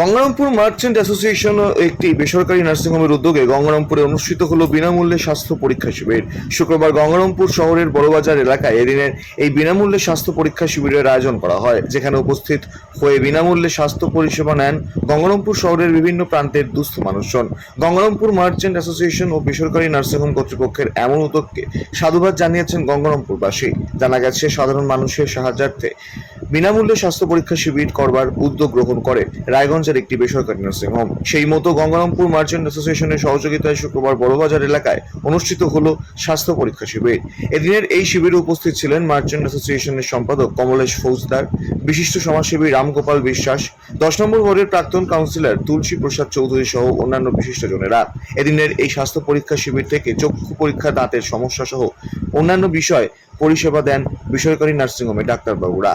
Gangarampur merchant association একটি বেসরকারি নার্সিংহোমের উদ্যোগে গঙ্গারামপুরে অনুষ্ঠিত হলো বিনামূল্যে স্বাস্থ্য পরীক্ষা শিবির। শুক্রবার গঙ্গারামপুর শহরের বড়বাজার এলাকায় এদিনের এই বিনামূল্যে স্বাস্থ্য পরীক্ষা শিবিরের আয়োজন করা হয়, যেখানে উপস্থিত হয়ে বিনামূল্যে স্বাস্থ্য পরিষেবা নেন গঙ্গারামপুর শহরের বিভিন্ন প্রান্তের দুস্থ মানুষজন। গঙ্গারামপুর মার্চেন্ট অ্যাসোসিয়েশন ও বেসরকারি নার্সিংহোম কর্তৃপক্ষের এমন উদ্যোগকে সাধুবাদ জানিয়েছেন গঙ্গারামপুরবাসী। জানা গেছে, সাধারণ মানুষের সাহায্যার্থে বিনামূল্যে স্বাস্থ্য পরীক্ষা শিবির করবার উদ্যোগ গ্রহণ করে রায়গঞ্জের একটি বেসরকারি নার্সিং হোম সেই মতো গঙ্গারামপুর মার্চেন্ট অ্যাসোসিয়েশনের সহযোগিতায় শুক্রবার বড়বাজার এলাকায় অনুষ্ঠিত হল স্বাস্থ্য পরীক্ষা শিবির। এদিনের এই শিবিরে উপস্থিত ছিলেন মার্চেন্ট অ্যাসোসিয়েশনের সম্পাদক কমলেশ ফৌজদার, বিশিষ্ট সমাজসেবী রামগোপাল বিশ্বাস, দশ নম্বর ওয়ার্ডের প্রাক্তন কাউন্সিলর তুলসী প্রসাদ চৌধুরী সহ অন্যান্য বিশিষ্টজনেরা এদিনের এই স্বাস্থ্য পরীক্ষা শিবির থেকে চক্ষু পরীক্ষা, দাঁতের সমস্যা সহ অন্যান্য বিষয় পরিষেবা দেন বেসরকারি নার্সিংহোমে ডাক্তারবাবুরা।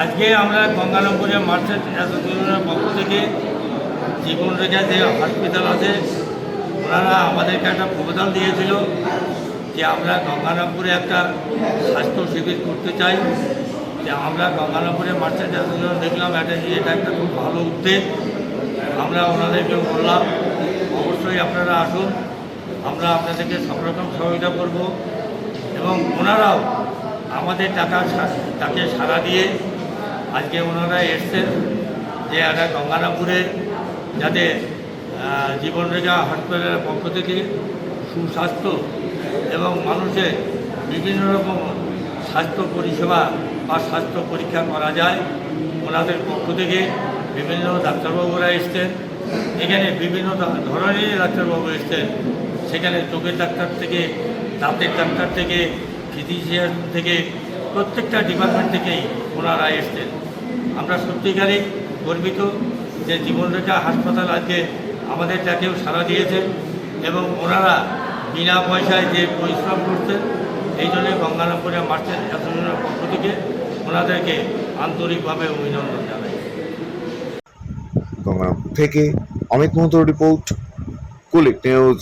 আজকে আমরা গঙ্গারামপুরে মার্চেন্ট অ্যাসোসিয়েশনের পক্ষ থেকে জীবন রেখা যে হসপিটাল আছে, ওনারা আমাদেরকে একটা প্রপোজাল দিয়েছিল যে আমরা গঙ্গারামপুরে একটা স্বাস্থ্য শিবির করতে চাই। যে আমরা গঙ্গারামপুরে মার্চেন্ট অ্যাসোসিয়েশন দেখলাম, এটা এটা একটা খুব ভালো উদ্যোগ। আমরা ওনাদেরকে বললাম, অবশ্যই আপনারা আসুন, আমরা আপনাদেরকে সব রকম সহযোগিতা করব এবং ওনারাও আমাদের টাকা তাকে সাড়া দিয়ে আজকে ওনারা এসছেন যে একটা গঙ্গারামপুরে যাতে জীবনরেখা হসপিটালের পক্ষ থেকে সুস্বাস্থ্য এবং মানুষের বিভিন্ন রকম স্বাস্থ্য পরিষেবা বা স্বাস্থ্য পরীক্ষা করা যায়। ওনাদের পক্ষ থেকে বিভিন্ন ডাক্তারবাবুরা এসছেন। এখানে বিভিন্ন ধরনের ডাক্তারবাবু এসছেন। সেখানে চোখের ডাক্তার থেকে, দাঁতের ডাক্তার থেকে ফিজিশিয়ান থেকে প্রত্যেকটা ডিপার্টমেন্ট থেকেই ওনারা এসছেন। আমরা সত্যিকারই গর্বিত যে জীবনরেখা হাসপাতাল আজকে আমাদের ডাকেও সাড়া দিয়েছেন এবং ওনারা বিনা পয়সায় যে পরিশ্রম করছেন, এই জন্যে গঙ্গারামপুরে মার্চেন্ট অ্যাসোসিয়েশনের পক্ষ থেকে ওনাদেরকে আন্তরিকভাবে অভিনন্দন জানাই। গঙ্গারামপুর থেকে অমিত মহতোর রিপোর্ট কুলিক নিউজ।